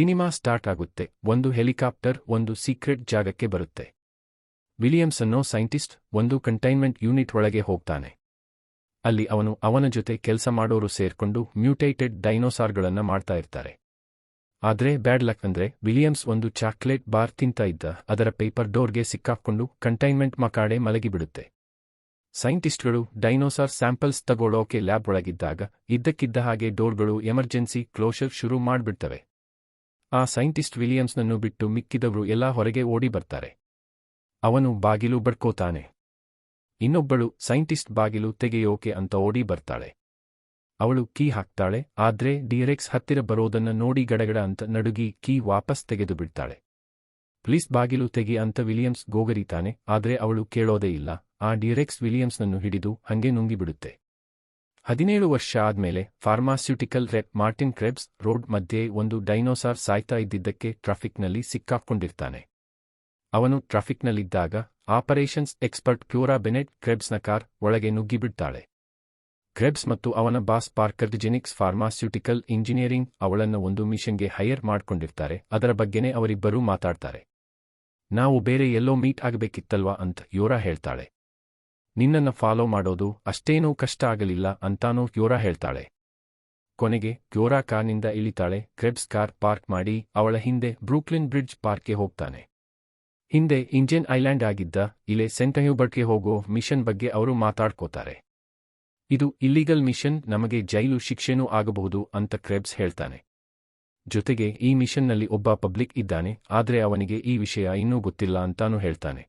Cinema start ಆಗುತ್ತೆ. ಒಂದು helicopter, ಒಂದು ಸೀಕ್ರೆಟ್ ಜಾಗಕ್ಕೆ ಬರುತ್ತೆ. ವಿಲಿಯಮ್ಸ್ ಅನ್ನೋ ಸೈಂಟಿಸ್ಟ್, ಒಂದು ಕಂಟೈನ್ಮೆಂಟ್ ಯೂನಿಟ್ ಒಳಗೆ ಹೋಗ್ತಾನೆ. ಅಲ್ಲಿ ಅವನು ಅವನ ಜೊತೆ ಕೆಲಸ ಮಾಡೋರು ಸೇರ್ಕೊಂಡು ಮ್ಯೂಟೇಟೆಡ್ ಡೈನೋಸಾರ್ಗಳನ್ನ ಮಾಡ್ತಾ ಇರ್ತಾರೆ. ಆದ್ರೆ ಬ್ಯಾಡ್ ಲಕ್ ಅಂದ್ರೆ ವಿಲಿಯಮ್ಸ್ ಒಂದು ಚಾಕ್ಲೇಟ್ ಬಾರ್ ತಿಂತ ಇದ್ದ, ಅದರ ಪೇಪರ್ ಡೋರ್ಗೆ ಸಿಕ್ಕಾಕ್ಕೊಂಡು ಕಂಟೈನ್ಮೆಂಟ್ ಮಕಾಡೆ ಮಲಗಿಬಿಡುತ್ತೆ. ಸೈಂಟಿಸ್ಟ್ಗಳು ಡೈನೋಸಾರ್ ಸ್ಯಾಂಪಲ್ಸ್ ತಗೊಳ್ಳೋಕೆ ಲ್ಯಾಬ್ ಒಳಗಿದ್ದಾಗ, ಇದ್ದಕ್ಕಿದ್ದ ಹಾಗೆ ಡೋರ್ಗಳು ಎಮರ್ಜೆನ್ಸಿ ಕ್ಲೋಷರ್ ಶುರು ಮಾಡ್ಬಿಡ್ತವೆ. ಆ ಸೈಂಟಿಸ್ಟ್ ವಿಲಿಯಮ್ಸ್ನನ್ನು ಬಿಟ್ಟು ಮಿಕ್ಕಿದವರು ಎಲ್ಲ ಹೊರಗೆ ಓಡಿ ಬರ್ತಾರೆ. ಅವನು ಬಾಗಿಲು ಬಡ್ಕೋತಾನೆ. ಇನ್ನೊಬ್ಬಳು ಸೈಂಟಿಸ್ಟ್ ಬಾಗಿಲು ತೆಗೆಯೋಕೆ ಅಂತ ಓಡಿ ಬರ್ತಾಳೆ. ಅವಳು ಕೀ ಹಾಕ್ತಾಳೆ, ಆದ್ರೆ ಡಿರೆಕ್ಸ್ ಹತ್ತಿರ ಬರೋದನ್ನ ನೋಡಿ ಗಡಗಡ ಅಂತ ನಡುಗಿ ಕೀ ವಾಪಸ್ ತೆಗೆದು ಬಿಡ್ತಾಳೆ. ಪ್ಲೀಸ್ ಬಾಗಿಲು ತೆಗಿ ಅಂತ ವಿಲಿಯಮ್ಸ್ ಗೋಗರಿತಾನೆ, ಆದ್ರೆ ಅವಳು ಕೇಳೋದೇ ಇಲ್ಲ. ಆ ಡಿರೆಕ್ಸ್ ವಿಲಿಯಮ್ಸ್ನನ್ನು ಹಿಡಿದು ಹಂಗೆ ನುಂಗಿಬಿಡುತ್ತೆ. ಹದಿನೇಳು ವರ್ಷ ಆದ್ಮೇಲೆ pharmaceutical rep Martin Krebs road ಮಧ್ಯೆ ಒಂದು ಡೈನೋಸಾರ್ ಸಾಯ್ತಾ ಇದ್ದಿದ್ದಕ್ಕೆ ಟ್ರಾಫಿಕ್ನಲ್ಲಿ ಸಿಕ್ಕಾಕೊಂಡಿರ್ತಾನೆ. ಅವನು ಟ್ರಾಫಿಕ್ನಲ್ಲಿದ್ದಾಗ ಆಪರೇಷನ್ಸ್ ಎಕ್ಸ್ಪರ್ಟ್ ಕ್ಯೂರಾ ಬೆನೆಟ್ ಕ್ರೆಬ್ಸ್ನ ಕಾರ್ ಒಳಗೆ ನುಗ್ಗಿಬಿಡ್ತಾಳೆ. ಕ್ರೆಬ್ಸ್ ಮತ್ತು ಅವನ boss Parker Genix pharmaceutical engineering ಅವಳನ್ನ ಒಂದು ಮಿಷನ್ಗೆ ಹೈಯರ್ ಮಾಡ್ಕೊಂಡಿರ್ತಾರೆ, ಅದರ ಬಗ್ಗೆನೇ ಅವರಿಬ್ಬರೂ ಮಾತಾಡ್ತಾರೆ. ನಾವು ಬೇರೆ ಎಲ್ಲೋ ಮೀಟ್ ಆಗಬೇಕಿತ್ತಲ್ವಾ ಅಂತ ಯೋರಾ ಹೇಳ್ತಾಳೆ. ನಿನ್ನನ್ನ ಫಾಲೋ ಮಾಡೋದು ಅಷ್ಟೇನೂ ಕಷ್ಟ ಆಗಲಿಲ್ಲ ಅಂತಾನೂ ಕ್ಯೂರಾ ಹೇಳ್ತಾಳೆ. ಕೊನೆಗೆ ಕ್ಯೂರಾ ಕಾರ್ನಿಂದ ಇಳಿತಾಳೆ, ಕ್ರೆಬ್ಸ್ ಕಾರ್ ಪಾರ್ಕ್ ಮಾಡಿ ಅವಳ ಹಿಂದೆ ಬ್ರೂಕ್ಲಿನ್ ಬ್ರಿಡ್ಜ್ ಪಾರ್ಕ್ಗೆ ಹೋಗ್ತಾನೆ. ಹಿಂದೆ ಇಂಜಿನ್ ಐಲ್ಯಾಂಡ್ ಆಗಿದ್ದ ಇಲೆ ಸೆಂಟಹ್ಯೂಬರ್ಟ್ಗೆ ಹೋಗೋ ಮಿಷನ್ ಬಗ್ಗೆ ಅವರು ಮಾತಾಡ್ಕೋತಾರೆ. ಇದು ಇಲ್ಲಿಗಲ್ ಮಿಷನ್ ನಮಗೆ ಜೈಲು ಶಿಕ್ಷೆನೂ ಆಗಬಹುದು ಅಂತ ಕ್ರೆಬ್ಸ್ ಹೇಳ್ತಾನೆ. ಜೊತೆಗೆ ಈ ಮಿಷನ್ನಲ್ಲಿ ಒಬ್ಬ ಪಬ್ಲಿಕ್ ಇದ್ದಾನೆ, ಆದ್ರೆ ಅವನಿಗೆ ಈ ವಿಷಯ ಇನ್ನೂ ಗೊತ್ತಿಲ್ಲ ಅಂತಾನೂ ಹೇಳ್ತಾನೆ.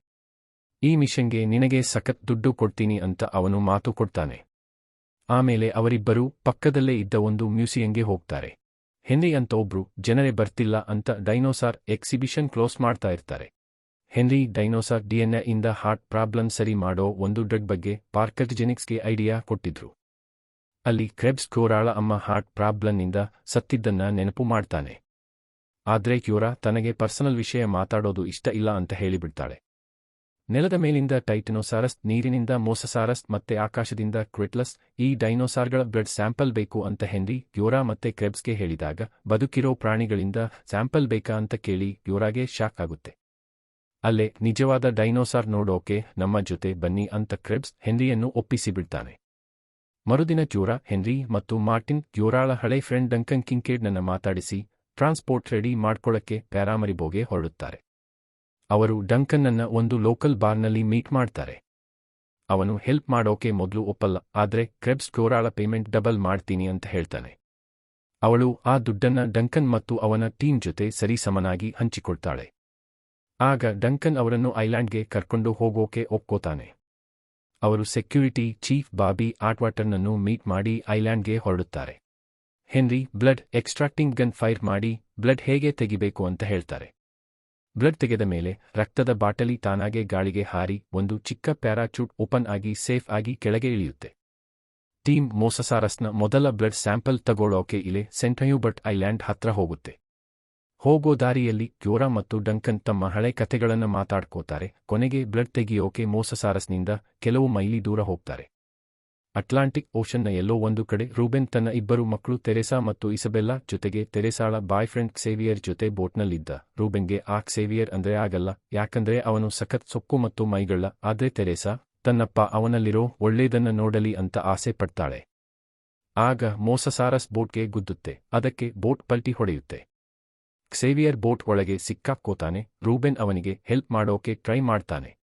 ಈ ಮಿಷನ್ಗೆ ನಿನಗೆ ಸಖತ್ ದುಡ್ಡು ಕೊಡ್ತೀನಿ ಅಂತ ಅವನು ಮಾತು ಕೊಡ್ತಾನೆ. ಆಮೇಲೆ ಅವರಿಬ್ಬರೂ ಪಕ್ಕದಲ್ಲೇ ಇದ್ದ ಒಂದು ಮ್ಯೂಸಿಯಂಗೆ ಹೋಗ್ತಾರೆ. ಹೆನ್ರಿ ಅಂತ ಒಬ್ರು ಜನರೇ ಬರ್ತಿಲ್ಲ ಅಂತ ಡೈನೋಸಾರ್ ಎಕ್ಸಿಬಿಷನ್ ಕ್ಲೋಸ್ ಮಾಡ್ತಾ ಇರ್ತಾರೆ. ಹೆನ್ರಿ ಡೈನೋಸಾರ್ ಡಿಎನ್ಎ ಇಂದ ಹಾರ್ಟ್ ಪ್ರಾಬ್ಲಮ್ ಸರಿ ಮಾಡೋ ಒಂದು ಡ್ರಗ್ ಬಗ್ಗೆ ಪಾರ್ಕರ್ಜೆನಿಕ್ಸ್ಗೆ ಐಡಿಯಾ ಕೊಟ್ಟಿದ್ರು. ಅಲ್ಲಿ ಕ್ರೆಬ್ಸ್ ಕ್ಯೂರಾಳ ಅಮ್ಮ ಹಾರ್ಟ್ ಪ್ರಾಬ್ಲಮ್ನಿಂದ ಸತ್ತಿದ್ದನ್ನ ನೆನಪು ಮಾಡ್ತಾನೆ. ಆದ್ರೆ ಕ್ಯೂರಾ ತನಗೆ ಪರ್ಸನಲ್ ವಿಷಯ ಮಾತಾಡೋದು ಇಷ್ಟ ಇಲ್ಲ ಅಂತ ಹೇಳಿಬಿಡ್ತಾಳೆ. ನೆಲದ ಮೇಲಿಂದ ಟೈಟಿನೋಸಾರಸ್, ನೀರಿನಿಂದ ಮೋಸಸಾರಸ್ ಮತ್ತೆ ಆಕಾಶದಿಂದ ಕ್ರಿಟ್ಲಸ್, ಈ ಡೈನೋಸಾರ್ಗಳ ಬ್ಲಡ್ ಸ್ಯಾಂಪಲ್ ಬೇಕು ಅಂತ ಹೆನ್ರಿ ಯೋರಾ ಮತ್ತೆ ಕ್ರೆಬ್ಸ್ಗೆ ಹೇಳಿದಾಗ, ಬದುಕಿರೋ ಪ್ರಾಣಿಗಳಿಂದ ಸ್ಯಾಂಪಲ್ ಬೇಕಾ ಅಂತ ಕೇಳಿ ಯೋರಾಗೆ ಶಾಕ್ ಆಗುತ್ತೆ. ಅಲ್ಲೇ, ನಿಜವಾದ ಡೈನೋಸಾರ್ ನೋಡೋಕೆ ನಮ್ಮ ಜೊತೆ ಬನ್ನಿ ಅಂತ ಕ್ರೆಬ್ಸ್ ಹೆನ್ರಿಯನ್ನು ಒಪ್ಪಿಸಿಬಿಡ್ತಾನೆ. ಮರುದಿನ ಕ್ಯೂರಾ ಹೆನ್ರಿ ಮತ್ತು ಮಾರ್ಟಿನ್ ಕ್ಯೂರಾಳ ಹಳೆ ಫ್ರೆಂಡ್ ಡಂಕನ್ ಕಿಂಕೇಡ್ನನ್ನು ಮಾತಾಡಿಸಿ, ಟ್ರಾನ್ಸ್ಪೋರ್ಟ್ ರೆಡಿ ಮಾಡ್ಕೊಳ್ಳಕ್ಕೆ ಪ್ಯಾರಾಮರಿಬೋಗೆ ಹೊರಡುತ್ತಾರೆ. ಅವರು ಡಂಕನ್ನನ್ನ ಒಂದು ಲೋಕಲ್ ಬಾರ್ನಲ್ಲಿ ಮೀಟ್ ಮಾಡ್ತಾರೆ. ಅವನು ಹೆಲ್ಪ್ ಮಾಡೋಕೆ ಮೊದಲು ಒಪ್ಪಲ್ಲ, ಆದ್ರೆ ಕ್ರೆಬ್ಸ್ ಕೋರಾಳ ಪೇಮೆಂಟ್ ಡಬಲ್ ಮಾಡ್ತೀನಿ ಅಂತ ಹೇಳ್ತಾನೆ. ಅವಳು ಆ ದುಡ್ಡನ್ನ ಡಂಕನ್ ಮತ್ತು ಅವನ ಟೀಮ್ ಜೊತೆ ಸರಿಸಮನಾಗಿ ಹಂಚಿಕೊಡ್ತಾಳೆ ಆಗ ಡಂಕನ್ ಅವರನ್ನು ಐಲ್ಯಾಂಡ್ಗೆ ಕರ್ಕೊಂಡು ಹೋಗೋಕೆ ಒಪ್ಕೋತಾನೆ. ಅವರು ಸೆಕ್ಯೂರಿಟಿ ಚೀಫ್ ಬಾಬಿ ಆಟ್ವಾಟರ್ನನ್ನು ಮೀಟ್ ಮಾಡಿ ಐಲ್ಯಾಂಡ್ಗೆ ಹೊರಡುತ್ತಾರೆ. Henry, blood extracting gun fire ಮಾಡಿ, ಬ್ಲಡ್ ಹೇಗೆ ತೆಗಿಬೇಕು ಅಂತ ಹೇಳ್ತಾರೆ. ಬ್ಲಡ್ ತೆಗೆದ ಮೇಲೆ ರಕ್ತದ ಬಾಟಲಿ ತಾನಾಗೆ ಗಾಳಿಗೆ ಹಾರಿ ಒಂದು ಚಿಕ್ಕ ಪ್ಯಾರಾಚೂಟ್ ಓಪನ್ ಆಗಿ ಸೇಫ್ ಆಗಿ ಕೆಳಗೆ ಇಳಿಯುತ್ತೆ. ಟೀಮ್ ಮೋಸಸಾರಸ್ನ ಮೊದಲ ಬ್ಲಡ್ ಸ್ಯಾಂಪಲ್ ತಗೊಳ್ಳೋಕೆ ಇಲೆ ಸೆಂಟಹ್ಯೂಬರ್ಟ್ ಐಲ್ಯಾಂಡ್ ಹತ್ರ ಹೋಗುತ್ತೆ. ಹೋಗೋ ದಾರಿಯಲ್ಲಿ ಕ್ಯೂರಾ ಮತ್ತು ಡಂಕನ್ ತಮ್ಮ ಹಳೆ ಕಥೆಗಳನ್ನು ಮಾತಾಡ್ಕೋತಾರೆ, ಕೊನೆಗೆ ಬ್ಲಡ್ ತೆಗಿಯೋಕೆ ಮೋಸಸಾರಸ್ನಿಂದ ಕೆಲವು ಮೈಲಿ ದೂರ ಹೋಗ್ತಾರೆ. ಅಟ್ಲಾಂಟಿಕ್ ಓಷನ್ನ ಎಲ್ಲೋ ಒಂದು ಕಡೆ ರೂಬೆನ್ ತನ್ನ ಇಬ್ಬರು ಮಕ್ಕಳು ತೆರೆಸಾ ಮತ್ತು ಇಸಬೆಲ್ಲಾ ಜೊತೆಗೆ ತೆರೆಸಾಳ ಬಾಯ್ ಫ್ರೆಂಡ್ ಸೇವಿಯರ್ ಜೊತೆ ಬೋಟ್ನಲ್ಲಿದ್ದ ರೂಬೆನ್ಗೆ ಆ ಕ್ಸೇವಿಯರ್ ಅಂದ್ರೆ ಆಗಲ್ಲ, ಯಾಕಂದ್ರೆ ಅವನು ಸಖತ್ ಸೊಕ್ಕು ಮತ್ತು ಮೈಗಳ್ಳ, ಆದ್ರೆ ತೆರೆಸಾ, ತನ್ನಪ್ಪ ಅವನಲ್ಲಿರೋ ಒಳ್ಳೇದನ್ನ ನೋಡಲಿ ಅಂತ ಆಸೆ ಪಡ್ತಾಳೆ. ಆಗ ಮೋಸಸಾರಸ್ ಬೋಟ್ಗೆ ಗುದ್ದುತ್ತೆ, ಅದಕ್ಕೆ ಬೋಟ್ ಪಲ್ಟಿ ಹೊಡೆಯುತ್ತೆ. ಕ್ಸೇವಿಯರ್ ಬೋಟ್ ಒಳಗೆ ಸಿಕ್ಕಾಕ್ಕೋತಾನೆ, ರೂಬೆನ್ ಅವನಿಗೆ ಹೆಲ್ಪ್ ಮಾಡೋಕೆ ಟ್ರೈ ಮಾಡ್ತಾನೆ.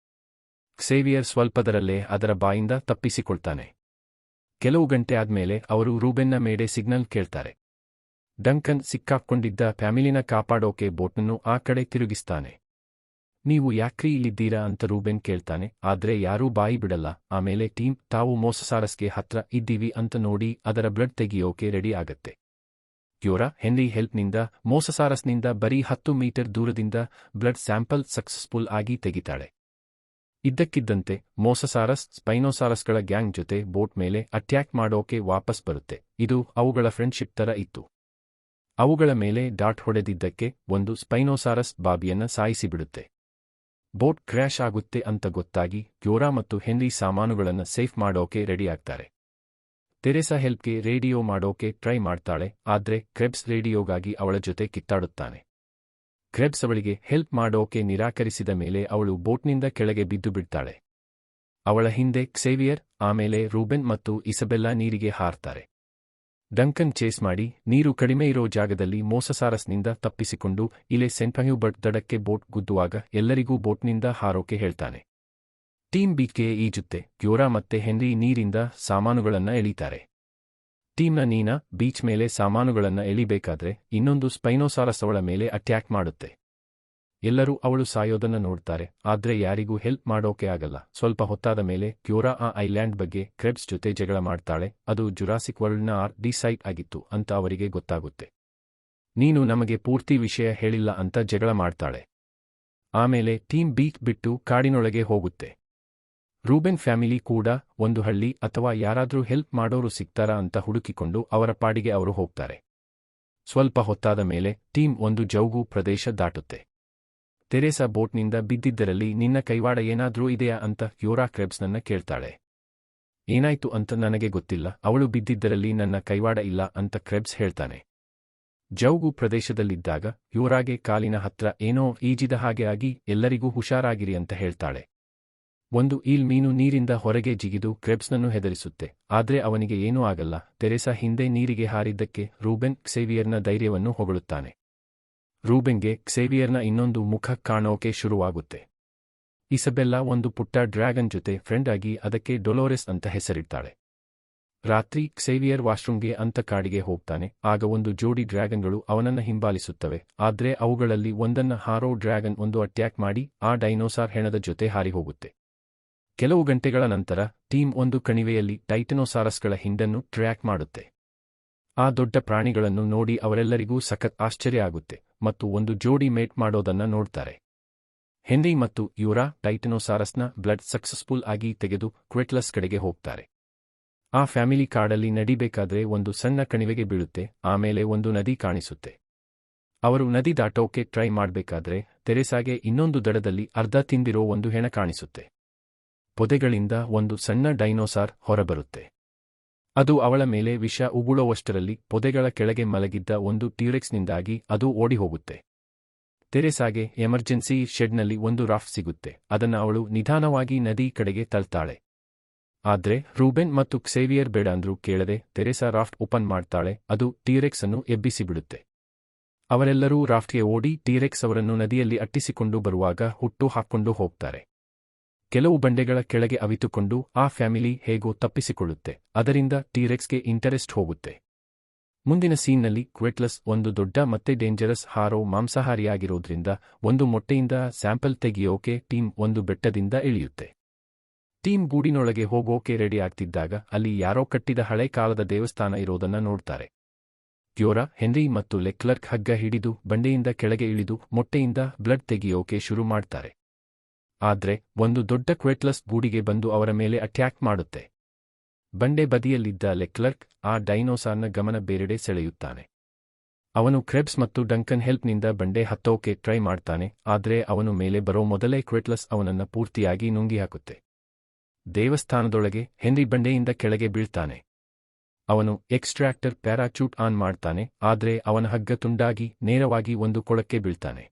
ಕ್ಸೇವಿಯರ್ ಸ್ವಲ್ಪದರಲ್ಲೇ ಅದರ ಬಾಯಿಂದ ತಪ್ಪಿಸಿಕೊಳ್ತಾನೆ. ಕೆಲವು ಗಂಟೆ ಆದ್ಮೇಲೆ ಅವರು ರೂಬೆನ್ನ ಮೇಡೆ ಸಿಗ್ನಲ್ ಕೇಳ್ತಾರೆ. ಡಂಕನ್ ಸಿಕ್ಕಾಕ್ಕೊಂಡಿದ್ದ ಫ್ಯಾಮಿಲಿನ ಕಾಪಾಡೋಕೆ ಬೋಟ್ನನ್ನು ಆ ಕಡೆ ತಿರುಗಿಸ್ತಾನೆ. ನೀವು ಯಾಕ್ರಿ ಇಲ್ಲಿದ್ದೀರಾ ಅಂತ ರೂಬೆನ್ ಕೇಳ್ತಾನೆ, ಆದ್ರೆ ಯಾರೂ ಬಾಯಿ ಬಿಡಲ್ಲ, ಆಮೇಲೆ ಟೀಮ್ ತಾವು ಮೋಸಸಾರಸ್ಗೆ ಹತ್ರ ಇದ್ದೀವಿ ಅಂತ ನೋಡಿ ಅದರ ಬ್ಲಡ್ ತೆಗಿಯೋಕೆ ರೆಡಿ ಆಗತ್ತೆ. ಕ್ಯೂರಾ, ಹೆನ್ರಿ ಹೆಲ್ಪ್ನಿಂದ, ಮೋಸಸಾರಸ್ನಿಂದ ಬರೀ ಹತ್ತು ಮೀಟರ್ ದೂರದಿಂದ ಬ್ಲಡ್ ಸ್ಯಾಂಪಲ್ ಸಕ್ಸಸ್ಫುಲ್ ಆಗಿ ತೆಗಿತಾಳೆ. ಇದ್ದಕ್ಕಿದ್ದಂತೆ ಮೋಸಸಾರಸ್ ಸ್ಪೈನೋಸಾರಸ್ಗಳ ಗ್ಯಾಂಗ್ ಜೊತೆ ಬೋಟ್ ಮೇಲೆ ಅಟ್ಯಾಕ್ ಮಾಡೋಕೆ ವಾಪಸ್ ಬರುತ್ತೆ. ಇದು ಅವುಗಳ ಫ್ರೆಂಡ್ಶಿಪ್ ತರ ಇತ್ತು. ಅವುಗಳ ಮೇಲೆ ಡಾಟ್ ಹೊಡೆದಿದ್ದಕ್ಕೆ ಒಂದು ಸ್ಪೈನೋಸಾರಸ್ ಬಾಬಿಯನ್ನ ಸಾಯಿಸಿಬಿಡುತ್ತೆ. ಬೋಟ್ ಕ್ರ್ಯಾಶ್ ಆಗುತ್ತೆ ಅಂತ ಗೊತ್ತಾಗಿ ಗ್ಯೋರಾ ಮತ್ತು ಹೆನ್ರಿ ಸಾಮಾನುಗಳನ್ನ ಸೇಫ್ ಮಾಡೋಕೆ ರೆಡಿಯಾಗ್ತಾರೆ ತೆರೆಸಾ ಹೆಲ್ಪ್ಗೆ ರೇಡಿಯೋ ಮಾಡೋಕೆ ಟ್ರೈ ಮಾಡ್ತಾಳೆ, ಆದ್ರೆ ಕ್ರೆಬ್ಸ್ ರೇಡಿಯೋಗಾಗಿ ಅವಳ ಜೊತೆ ಕಿತ್ತಾಡುತ್ತಾನೆ. ಕ್ರೆಬ್ಸ್ ಅವಳಿಗೆ ಹೆಲ್ಪ್ ಮಾಡೋಕೆ ನಿರಾಕರಿಸಿದ ಮೇಲೆ ಅವಳು ಬೋಟ್ನಿಂದ ಕೆಳಗೆ ಬಿದ್ದು ಬಿಡ್ತಾಳೆ. ಅವಳ ಹಿಂದೆ ಕ್ಸೇವಿಯರ್, ಆಮೇಲೆ ರೂಬೆನ್ ಮತ್ತು ಇಸಬೆಲ್ಲಾ ನೀರಿಗೆ ಹಾರ್ತಾರೆ. ಡಂಕನ್ ಚೇಸ್ ಮಾಡಿ, ನೀರು ಕಡಿಮೆ ಇರೋ ಜಾಗದಲ್ಲಿ ಮೋಸಸಾರಸ್ನಿಂದ ತಪ್ಪಿಸಿಕೊಂಡು, ಇಲೆ ಸೆಂಟ್ ಬಟ್ ದಡಕ್ಕೆ ಬೋಟ್ ಗುದ್ದುವಾಗ ಎಲ್ಲರಿಗೂ ಬೋಟ್ನಿಂದ ಹಾರೋಕೆ ಹೇಳ್ತಾನೆ. ಟೀಮ್ ಬಿಕೆ ಈಜುತ್ತೆ, ಕ್ಯೋರಾ ಮತ್ತೆ ಹೆನ್ರಿ ನೀರಿಂದ ಸಾಮಾನುಗಳನ್ನ ಎಳಿತಾರೆ. ಟೀಮ್ನ ನೀನ ಬೀಚ್ ಮೇಲೆ ಸಾಮಾನುಗಳನ್ನ ಎಳಿಬೇಕಾದ್ರೆ ಇನ್ನೊಂದು ಸ್ಪೈನೋಸಾರಸ್ ಅವಳ ಮೇಲೆ ಅಟ್ಯಾಕ್ ಮಾಡುತ್ತೆ. ಎಲ್ಲರೂ ಅವಳು ಸಾಯೋದನ್ನ ನೋಡ್ತಾರೆ, ಆದ್ರೆ ಯಾರಿಗೂ ಹೆಲ್ಪ್ ಮಾಡೋಕೆ ಆಗಲ್ಲ. ಸ್ವಲ್ಪ ಹೊತ್ತಾದ ಮೇಲೆ ಕ್ಯೂರಾ ಆ ಐಲ್ಯಾಂಡ್ ಬಗ್ಗೆ ಕ್ರೆಬ್ಸ್ ಜೊತೆ ಜಗಳ ಮಾಡ್ತಾಳೆ. ಅದು ಜುರಾಸಿಕ್ ವರ್ಲ್ಡ್ನ ಆರ್ ಡಿ ಸೈಟ್ ಆಗಿತ್ತು ಅಂತ ಅವರಿಗೆ ಗೊತ್ತಾಗುತ್ತೆ. ನೀನು ನಮಗೆ ಪೂರ್ತಿ ವಿಷಯ ಹೇಳಿಲ್ಲ ಅಂತ ಜಗಳ ಮಾಡ್ತಾಳೆ. ಆಮೇಲೆ ಟೀಮ್ ಬೀಕ್ ಬಿಟ್ಟು ಕಾಡಿನೊಳಗೆ ಹೋಗುತ್ತೆ. ರೂಬೆನ್ ಫ್ಯಾಮಿಲಿ ಕೂಡ ಒಂದು ಹಳ್ಳಿ ಅಥವಾ ಯಾರಾದ್ರೂ ಹೆಲ್ಪ್ ಮಾಡೋರು ಸಿಗ್ತಾರಾ ಅಂತ ಹುಡುಕಿಕೊಂಡು ಅವರ ಪಾಡಿಗೆ ಅವರು ಹೋಗ್ತಾರೆ. ಸ್ವಲ್ಪ ಹೊತ್ತಾದ ಮೇಲೆ ಟೀಮ್ ಒಂದು ಜೌಗು ಪ್ರದೇಶ ದಾಟುತ್ತೆ. ತೆರೇಸಾ ಬೋಟ್ನಿಂದ ಬಿದ್ದಿದ್ದರಲ್ಲಿ, ನಿನ್ನ ಕೈವಾಡ ಏನಾದ್ರೂ ಇದೆಯಾ? ಅಂತ ಯೋರಾ ಕ್ರೆಬ್ಸ್ನನ್ನ ಕೇಳ್ತಾಳೆ. ಏನಾಯ್ತು ಅಂತ ನನಗೆ ಗೊತ್ತಿಲ್ಲ, ಅವಳು ಬಿದ್ದಿದ್ದರಲ್ಲಿ ನನ್ನ ಕೈವಾಡ ಇಲ್ಲ ಅಂತ ಕ್ರೆಬ್ಸ್ ಹೇಳ್ತಾನೆ. ಜೌಗು ಪ್ರದೇಶದಲ್ಲಿದ್ದಾಗ ಯೋರಾಗೆ ಕಾಲಿನ ಹತ್ರ, ಏನೋ ಈಜಿದ ಹಾಗೆ ಆಗಿ, ಎಲ್ಲರಿಗೂ ಹುಷಾರಾಗಿರಿ ಅಂತ ಹೇಳ್ತಾಳೆ. ಒಂದು ಈಲ್ ಮೀನು ನೀರಿಂದ ಹೊರಗೆ ಜಿಗಿದು ಕ್ರೆಬ್ಸ್ನನ್ನು ಹೆದರಿಸುತ್ತೆ. ಆದ್ರೆ ಅವನಿಗೆ ಏನೂ ಆಗಲ್ಲ. ತೆರೆಸಾ ಹಿಂದೆ ನೀರಿಗೆ ಹಾರಿದ್ದಕ್ಕೆ ರೂಬೆನ್ ಕ್ಸೇವಿಯರ್ನ ಧೈರ್ಯವನ್ನು ಹೊಗಳುತ್ತಾನೆ. ರೂಬೆನ್ಗೆ ಕ್ಸೇವಿಯರ್ನ ಇನ್ನೊಂದು ಮುಖ ಕಾಣೋಕೆ ಶುರುವಾಗುತ್ತೆ. ಇಸಬೆಲ್ಲಾ ಒಂದು ಪುಟ್ಟ ಡ್ರ್ಯಾಗನ್ ಜೊತೆ ಫ್ರೆಂಡ್ ಆಗಿ ಅದಕ್ಕೆ ಡೊಲೋರೆಸ್ ಅಂತ ಹೆಸರಿಡ್ತಾಳೆ. ರಾತ್ರಿ ಕ್ಸೇವಿಯರ್ ವಾಶ್ರೂಮ್ಗೆ ಅಂತ ಕಾಡಿಗೆ ಹೋಗ್ತಾನೆ. ಆಗ ಒಂದು ಜೋಡಿ ಡ್ರ್ಯಾಗನ್ಗಳು ಅವನನ್ನ ಹಿಂಬಾಲಿಸುತ್ತವೆ. ಆದ್ರೆ ಅವುಗಳಲ್ಲಿ ಒಂದನ್ನ ಹಾರೋ ಡ್ರ್ಯಾಗನ್ ಒಂದು ಅಟ್ಯಾಕ್ ಮಾಡಿ ಆ ಡೈನೋಸಾರ್ ಹೆಣದ ಜೊತೆ ಹಾರಿ ಹೋಗುತ್ತೆ. ಕೆಲವು ಗಂಟೆಗಳ ನಂತರ, ಟೀಮ್ ಒಂದು ಕಣಿವೆಯಲ್ಲಿ ಟೈಟನೋಸಾರಸ್ಗಳ ಹಿಂಡನ್ನು ಟ್ರ್ಯಾಕ್ ಮಾಡುತ್ತೆ. ಆ ದೊಡ್ಡ ಪ್ರಾಣಿಗಳನ್ನು ನೋಡಿ ಅವರೆಲ್ಲರಿಗೂ ಸಖತ್ ಆಶ್ಚರ್ಯ ಆಗುತ್ತೆ ಮತ್ತು ಒಂದು ಜೋಡಿ ಮೇಟ್ ಮಾಡೋದನ್ನ ನೋಡ್ತಾರೆ. ಹೆನ್ರಿ ಮತ್ತು ಯೂರಾ ಟೈಟನೋಸಾರಸ್ನ ಬ್ಲಡ್ ಸಕ್ಸಸ್ಫುಲ್ ಆಗಿ ತೆಗೆದು ಕ್ವೆಟ್ಲಸ್ ಕಡೆಗೆ ಹೋಗ್ತಾರೆ. ಆ ಫ್ಯಾಮಿಲಿ ಕಾಡಲ್ಲಿ ನಡಿಬೇಕಾದ್ರೆ ಒಂದು ಸಣ್ಣ ಕಣಿವೆಗೆ ಬೀಳುತ್ತೆ, ಆಮೇಲೆ ಒಂದು ನದಿ ಕಾಣಿಸುತ್ತೆ. ಅವರು ನದಿ ದಾಟೋಕೆ ಟ್ರೈ ಮಾಡ್ಬೇಕಾದ್ರೆ, ತೆರೆಸಾಗೆ ಇನ್ನೊಂದು ದಡದಲ್ಲಿ ಅರ್ಧ ತಿಂದಿರೋ ಒಂದು ಹೆಣ ಕಾಣಿಸುತ್ತೆ. ಪೊದೆಗಳಿಂದ ಒಂದು ಸಣ್ಣ ಡೈನೋಸಾರ್ ಹೊರಬರುತ್ತೆ. ಅದು ಅವಳ ಮೇಲೆ ವಿಷ ಉಗುಳುವಷ್ಟರಲ್ಲಿ ಪೊದೆಗಳ ಕೆಳಗೆ ಮಲಗಿದ್ದ ಒಂದು ಟ್ಯೂರೆಕ್ಸ್ನಿಂದಾಗಿ ಅದು ಓಡಿಹೋಗುತ್ತೆ. ತೆರೆಸಾಗೆ ಎಮರ್ಜೆನ್ಸಿ ಶೆಡ್ನಲ್ಲಿ ಒಂದು ರಾಫ್ಟ್ ಸಿಗುತ್ತೆ, ಅದನ್ನ ಅವಳು ನಿಧಾನವಾಗಿ ನದಿ ಕಡೆಗೆ ತಳ್ತಾಳೆ. ಆದ್ರೆ ರೂಬೆನ್ ಮತ್ತು ಕ್ಸೇವಿಯರ್ ಬೇಡ ಅಂದ್ರೂ ಕೇಳದೆ ತೆರೆಸಾ ರಾಫ್ಟ್ ಓಪನ್ ಮಾಡ್ತಾಳೆ, ಅದು ಟೀರೆಕ್ಸ್ ಅನ್ನು ಎಬ್ಬಿಸಿಬಿಡುತ್ತೆ. ಅವರೆಲ್ಲರೂ ರಾಫ್ಟ್ಗೆ ಓಡಿ ಟೀರೆಕ್ಸ್ ಅವರನ್ನು ನದಿಯಲ್ಲಿ ಅಟ್ಟಿಸಿಕೊಂಡು ಬರುವಾಗ ಹುಟ್ಟು ಹಾಕ್ಕೊಂಡು ಹೋಗ್ತಾರೆ. ಕೆಲವು ಬಂಡೆಗಳ ಕೆಳಗೆ ಅವಿತುಕೊಂಡು ಆ ಫ್ಯಾಮಿಲಿ ಹೇಗೋ ತಪ್ಪಿಸಿಕೊಳ್ಳುತ್ತೆ. ಅದರಿಂದ ಟೀರೆಕ್ಸ್ಗೆ ಇಂಟರೆಸ್ಟ್ ಹೋಗುತ್ತೆ. ಮುಂದಿನ ಸೀನ್ನಲ್ಲಿ ಕ್ವೆಟ್ಲಸ್ ಒಂದು ದೊಡ್ಡ ಮತ್ತೆ ಡೇಂಜರಸ್ ಹಾರೋ ಮಾಂಸಾಹಾರಿಯಾಗಿರೋದ್ರಿಂದ ಒಂದು ಮೊಟ್ಟೆಯಿಂದ ಸ್ಯಾಂಪಲ್ ತೆಗೆಯೋಕೆ ಟೀಮ್ ಒಂದು ಬೆಟ್ಟದಿಂದ ಇಳಿಯುತ್ತೆ. ಟೀಮ್ ಗೂಡಿನೊಳಗೆ ಹೋಗೋಕೆ ರೆಡಿ ಆಗ್ತಿದ್ದಾಗ ಅಲ್ಲಿ ಯಾರೋ ಕಟ್ಟಿದ ಹಳೆ ಕಾಲದ ದೇವಸ್ಥಾನ ಇರೋದನ್ನ ನೋಡ್ತಾರೆ. ಕ್ಯೋರಾ, ಹೆನ್ರಿ ಮತ್ತು ಲೆಕ್ಲರ್ಕ್ ಹಗ್ಗ ಹಿಡಿದು ಬಂಡೆಯಿಂದ ಕೆಳಗೆ ಇಳಿದು ಮೊಟ್ಟೆಯಿಂದ ಬ್ಲಡ್ ತೆಗೆಯೋಕೆ ಶುರು ಮಾಡ್ತಾರೆ. ಆದ್ರೆ ಒಂದು ದೊಡ್ಡ ಕ್ವೆಟ್ಲಸ್ ಗೂಡಿಗೆ ಬಂದು ಅವರ ಮೇಲೆ ಅಟ್ಯಾಕ್ ಮಾಡುತ್ತೆ. ಬಂಡೆ ಬದಿಯಲ್ಲಿದ್ದ ಲೆಕ್ಲರ್ಕ್ ಆ ಡೈನೋಸಾರ್ನ ಗಮನ ಬೇರೆಡೆ ಸೆಳೆಯುತ್ತಾನೆ. ಅವನು ಕ್ರೆಬ್ಸ್ ಮತ್ತು ಡಂಕನ್ ಹೆಲ್ಪ್ನಿಂದ ಬಂಡೆ ಹತ್ತೋಕೆ ಟ್ರೈ ಮಾಡ್ತಾನೆ, ಆದ್ರೆ ಅವನು ಮೇಲೆ ಬರೋ ಮೊದಲೇ ಕ್ವೆಟ್ಲಸ್ ಅವನನ್ನ ಪೂರ್ತಿಯಾಗಿ ನುಂಗಿ ಹಾಕುತ್ತೆ ದೇವಸ್ಥಾನದೊಳಗೆ ಹೆನ್ರಿ ಬಂಡೆಯಿಂದ ಕೆಳಗೆ ಬೀಳ್ತಾನೆ. ಅವನು ಎಕ್ಸ್ಟ್ರಾಕ್ಟರ್ ಪ್ಯಾರಾಚೂಟ್ ಆನ್ ಮಾಡ್ತಾನೆ, ಆದ್ರೆ ಅವನ ಹಗ್ಗ ತುಂಡಾಗಿ ನೇರವಾಗಿ ಒಂದು ಕೊಳಕ್ಕೆ ಬೀಳ್ತಾನೆ.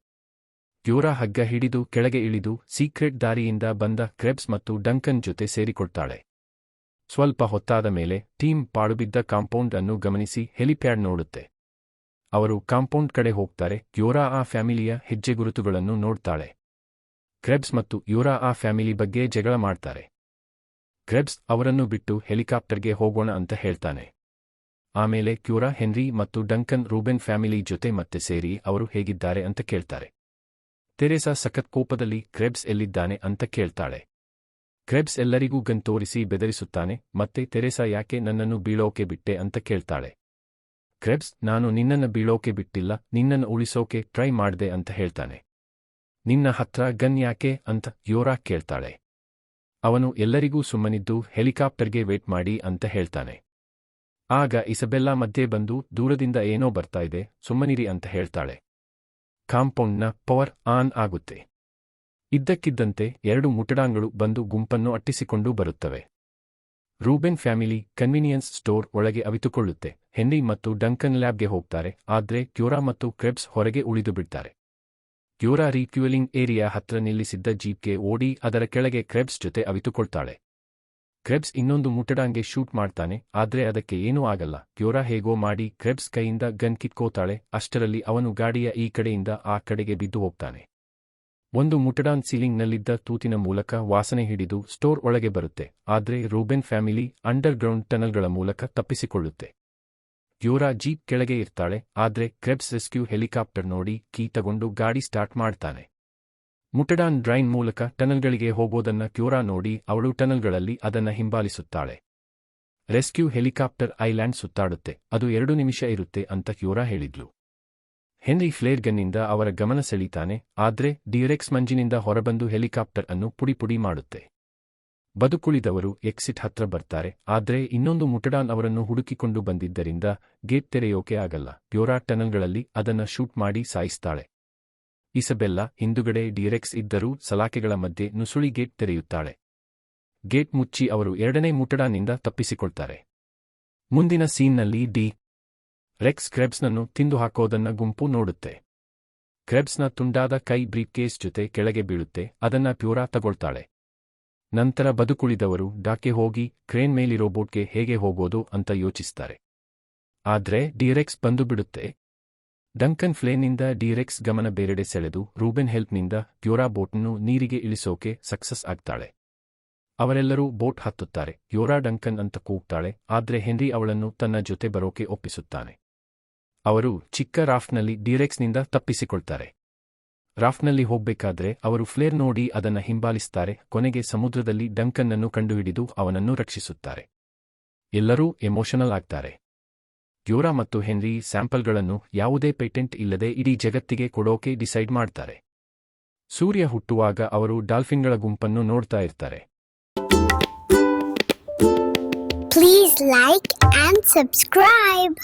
ಕ್ಯೂರಾ ಹಗ್ಗ ಹಿಡಿದು ಕೆಳಗೆ ಇಳಿದು ಸೀಕ್ರೆಟ್ ದಾರಿಯಿಂದ ಬಂದ ಕ್ರೆಬ್ಸ್ ಮತ್ತು ಡಂಕನ್ ಜೊತೆ ಸೇರಿಕೊಡ್ತಾಳೆ ಸ್ವಲ್ಪ ಹೊತ್ತಾದ ಮೇಲೆ ಟೀಮ್ ಪಾಡುಬಿದ್ದ ಕಾಂಪೌಂಡ್ ಅನ್ನು ಗಮನಿಸಿ ಹೆಲಿಪ್ಯಾಡ್ ನೋಡುತ್ತೆ. ಅವರು ಕಾಂಪೌಂಡ್ ಕಡೆ ಹೋಗ್ತಾರೆ ಯೋರಾ ಆ ಫ್ಯಾಮಿಲಿಯ ಹೆಜ್ಜೆಗುರುತುಗಳನ್ನು ನೋಡ್ತಾಳೆ. ಕ್ರೆಬ್ಸ್ ಮತ್ತು ಯೋರಾ ಆ ಫ್ಯಾಮಿಲಿ ಬಗ್ಗೆ ಜಗಳ ಮಾಡ್ತಾರೆ. ಕ್ರೆಬ್ಸ್ ಅವರನ್ನು ಬಿಟ್ಟು ಹೆಲಿಕಾಪ್ಟರ್ಗೆ ಹೋಗೋಣ ಅಂತ ಹೇಳ್ತಾನೆ. ಆಮೇಲೆ ಕ್ಯೂರಾ ಹೆನ್ರಿ ಮತ್ತು ಡಂಕನ್ ರೂಬೆನ್ ಫ್ಯಾಮಿಲಿ ಜೊತೆ ಮತ್ತೆ ಸೇರಿ ಅವರು ಹೇಗಿದ್ದಾರೆ ಅಂತ ಕೇಳ್ತಾರೆ. ತೆರೇಸಾ ಸಖತ್ ಕೋಪದಲ್ಲಿ ಕ್ರೆಬ್ಸ್ ಎಲ್ಲಿದ್ದಾನೆ ಅಂತ ಕೇಳ್ತಾಳೆ. ಕ್ರೆಬ್ಸ್ ಎಲ್ಲರಿಗೂ ಗನ್ ತೋರಿಸಿ ಬೆದರಿಸುತ್ತಾನೆ, ಮತ್ತೆ ತೆರೇಸಾ ಯಾಕೆ ನನ್ನನ್ನು ಬೀಳೋಕೆ ಬಿಟ್ಟೆ ಅಂತ ಕೇಳ್ತಾಳೆ. ಕ್ರೆಬ್ಸ್, ನಾನು ನಿನ್ನನ್ನ ಬೀಳೋಕೆ ಬಿಟ್ಟಿಲ್ಲ, ನಿನ್ನನ್ನು ಉಳಿಸೋಕೆ ಟ್ರೈ ಮಾಡ್ದೆ ಅಂತ ಹೇಳ್ತಾನೆ. ನಿನ್ನ ಹತ್ರ ಗನ್ ಯಾಕೆ ಅಂತ ಯೋರಾ ಕೇಳ್ತಾಳೆ. ಅವನು ಎಲ್ಲರಿಗೂ ಸುಮ್ಮನಿದ್ದು ಹೆಲಿಕಾಪ್ಟರ್ಗೆ ವೇಟ್ ಮಾಡಿ ಅಂತ ಹೇಳ್ತಾನೆ. ಆಗ ಇಸಬೆಲ್ಲಾ ಮಧ್ಯೆ ಬಂದು ದೂರದಿಂದ ಏನೋ ಬರ್ತಾ ಇದೆ, ಸುಮ್ಮನಿರಿ ಅಂತ ಹೇಳ್ತಾಳೆ. ಕಾಂಪೌಂಡ್ನ ಪವರ್ ಆನ್ ಆಗುತ್ತೆ. ಇದ್ದಕ್ಕಿದ್ದಂತೆ ಎರಡು ಮುಟಡಾಂಗಳು ಬಂದು ಗುಂಪನ್ನು ಅಟ್ಟಿಸಿಕೊಂಡು ಬರುತ್ತವೆ. ರೂಬೆನ್ ಫ್ಯಾಮಿಲಿ ಕನ್ವೀನಿಯನ್ಸ್ ಸ್ಟೋರ್ ಒಳಗೆ ಅವಿತುಕೊಳ್ಳುತ್ತೆ. ಹೆನ್ರಿ ಮತ್ತು ಡಂಕನ್ ಲ್ಯಾಬ್ಗೆ ಹೋಗ್ತಾರೆ, ಆದ್ರೆ ಕ್ಯೂರಾ ಮತ್ತು ಕ್ರೆಬ್ಸ್ ಹೊರಗೆ ಉಳಿದು ಬಿಡ್ತಾರೆ. ಕ್ಯೂರಾ ರೀಕ್ಯೂಲಿಂಗ್ ಏರಿಯಾ ಹತ್ರ ನಿಲ್ಲಿಸಿದ್ದ ಜೀಪ್ಗೆ ಓಡಿ ಅದರ ಕೆಳಗೆ ಕ್ರೆಬ್ಸ್ ಜೊತೆ ಅವಿತುಕೊಳ್ತಾಳೆ. ಕ್ರೆಬ್ಸ್ ಇನ್ನೊಂದು ಮುಟಡಾಂಗೆ ಶೂಟ್ ಮಾಡ್ತಾನೆ, ಆದ್ರೆ ಅದಕ್ಕೆ ಏನೂ ಆಗಲ್ಲ. ಕ್ಯೂರಾ ಹೇಗೋ ಮಾಡಿ ಕ್ರೆಬ್ಸ್ ಕೈಯಿಂದ ಗನ್ ಕಿತ್ಕೋತಾಳೆ, ಅಷ್ಟರಲ್ಲಿ ಅವನು ಗಾಡಿಯ ಈ ಕಡೆಯಿಂದ ಆ ಕಡೆಗೆ ಬಿದ್ದು ಹೋಗ್ತಾನೆ. ಒಂದು ಮುಟಡಾನ್ ಸೀಲಿಂಗ್ನಲ್ಲಿದ್ದ ತೂತಿನ ಮೂಲಕ ವಾಸನೆ ಹಿಡಿದು ಸ್ಟೋರ್ ಒಳಗೆ ಬರುತ್ತೆ, ಆದ್ರೆ ರೂಬೆನ್ ಫ್ಯಾಮಿಲಿ ಅಂಡರ್ಗ್ರೌಂಡ್ ಟನಲ್ಗಳ ಮೂಲಕ ತಪ್ಪಿಸಿಕೊಳ್ಳುತ್ತೆ. ಕ್ಯೂರಾ ಜೀಪ್ ಕೆಳಗೆ ಇರ್ತಾಳೆ, ಆದ್ರೆ ಕ್ರೆಬ್ಸ್ ರೆಸ್ಕ್ಯೂ ಹೆಲಿಕಾಪ್ಟರ್ ನೋಡಿ ಕೀ ತಗೊಂಡು ಗಾಡಿ ಸ್ಟಾರ್ಟ್ ಮಾಡ್ತಾನೆ. ಮುಟಡಾನ್ ಡ್ರೈನ್ ಮೂಲಕ ಟನಲ್ಗಳಿಗೆ ಹೋಗೋದನ್ನ ಕ್ಯೂರಾ ನೋಡಿ ಅವಳು ಟನಲ್ಗಳಲ್ಲಿ ಅದನ್ನ ಹಿಂಬಾಲಿಸುತ್ತಾಳೆ. ರೆಸ್ಕ್ಯೂ ಹೆಲಿಕಾಪ್ಟರ್ ಐಲ್ಯಾಂಡ್ ಸುತ್ತಾಡುತ್ತೆ, ಅದು ಎರಡು ನಿಮಿಷ ಇರುತ್ತೆ ಅಂತ ಕ್ಯೂರಾ ಹೇಳಿದ್ಲು. ಹೆನ್ರಿ ಫ್ಲೇರ್ಗನ್ನಿಂದ ಅವರ ಗಮನ ಸೆಳೀತಾನೆ, ಆದ್ರೆ ಡಿರೆಕ್ಸ್ ಮಂಜಿನಿಂದ ಹೊರಬಂದು ಹೆಲಿಕಾಪ್ಟರ್ ಅನ್ನು ಪುಡಿಪುಡಿ ಮಾಡುತ್ತೆ. ಬದುಕುಳಿದವರು ಎಕ್ಸಿಟ್ ಹತ್ರ ಬರ್ತಾರೆ, ಆದ್ರೆ ಇನ್ನೊಂದು ಮುಟಡಾನ್ ಅವರನ್ನು ಹುಡುಕಿಕೊಂಡು ಬಂದಿದ್ದರಿಂದ ಗೇಟ್ ತೆರೆಯೋಕೆ ಆಗಲ್ಲ. ಪ್ಯೂರಾ ಟನಲ್ಗಳಲ್ಲಿ ಅದನ್ನ ಶೂಟ್ ಮಾಡಿ ಸಾಯಿಸ್ತಾಳೆ. ಇಸಬೆಲ್ಲ ಹಿಂದುಗಡೆ ಡಿರೆಕ್ಸ್ ಇದ್ದರೂ ಸಲಾಕೆಗಳ ಮಧ್ಯೆ ನುಸುಳಿ ಗೇಟ್ ತೆರೆಯುತ್ತಾಳೆ. ಗೇಟ್ ಮುಚ್ಚಿ ಅವರು ಎರಡನೇ ಮುಟಡಾನಿಂದ ತಪ್ಪಿಸಿಕೊಳ್ತಾರೆ. ಮುಂದಿನ ಸೀನ್ನಲ್ಲಿ ಡಿ. ರೆಕ್ಸ್ ಕ್ರೆಬ್ಸ್ನನ್ನು ತಿಂದು ಹಾಕೋದನ್ನ ಗುಂಪು ನೋಡುತ್ತೆ. ಕ್ರೆಬ್ಸ್ನ ತುಂಡಾದ ಕೈ ಬ್ರೀಫ್ಕೇಸ್ ಜೊತೆ ಕೆಳಗೆ ಬೀಳುತ್ತೆ, ಅದನ್ನ ಪ್ಯೂರಾ ತಗೊಳ್ತಾಳೆ. ನಂತರ ಬದುಕುಳಿದವರು ಡಾಕೆ ಹೋಗಿ ಕ್ರೇನ್ ಮೇಲಿರೋ ಬೋಟ್ಗೆ ಹೇಗೆ ಹೋಗೋದು ಅಂತ ಯೋಚಿಸ್ತಾರೆ. ಆದ್ರೆ ಡಿರೆಕ್ಸ್ ಬಂದು ಬಿಡುತ್ತೆ ಡಂಕನ್ ಫ್ಲೇನಿಂದ ಡಿರೆಕ್ಸ್ ಗಮನ ಬೇರೆಡೆ ಸೆಳೆದು ರೂಬೆನ್ ಹೆಲ್ಪ್ನಿಂದ ಯೋರಾ ಬೋಟ್ನ್ನು ನೀರಿಗೆ ಇಳಿಸೋಕೆ ಸಕ್ಸಸ್ ಆಗ್ತಾಳೆ. ಅವರೆಲ್ಲರೂ ಬೋಟ್ ಹತ್ತುತ್ತಾರೆ. ಯೋರಾ ಡಂಕನ್ ಅಂತ ಕೂಗ್ತಾಳೆ, ಆದ್ರೆ ಹೆನ್ರಿ ಅವಳನ್ನು ತನ್ನ ಜೊತೆ ಬರೋಕೆ ಒಪ್ಪಿಸುತ್ತಾನೆ. ಅವರು ಚಿಕ್ಕ ರಾಫ್ಟ್ನಲ್ಲಿ ಡಿರೆಕ್ಸ್ನಿಂದ ತಪ್ಪಿಸಿಕೊಳ್ತಾರೆ. ರಾಫ್ಟ್ನಲ್ಲಿ ಹೋಗ್ಬೇಕಾದ್ರೆ ಅವರು ಫ್ಲೇರ್ ನೋಡಿ ಅದನ್ನ ಹಿಂಬಾಲಿಸ್ತಾರೆ, ಕೊನೆಗೆ ಸಮುದ್ರದಲ್ಲಿ ಡಂಕನ್ನನ್ನು ಕಂಡುಹಿಡಿದು ಅವನನ್ನು ರಕ್ಷಿಸುತ್ತಾರೆ. ಎಲ್ಲರೂ ಎಮೋಷನಲ್ ಆಗ್ತಾರೆ. ಯೋರಾ ಮತ್ತು ಹೆನ್ರಿ ಸ್ಯಾಂಪಲ್ಗಳನ್ನು ಯಾವುದೇ ಪೇಟೆಂಟ್ ಇಲ್ಲದೆ ಇಡೀ ಜಗತ್ತಿಗೆ ಕೊಡೋಕೆ ಡಿಸೈಡ್ ಮಾಡ್ತಾರೆ ಸೂರ್ಯ ಹುಟ್ಟುವಾಗ ಅವರು ಡಾಲ್ಫಿನ್ಗಳ ಗುಂಪನ್ನು ನೋಡ್ತಾ ಇರ್ತಾರೆ Please like and subscribe.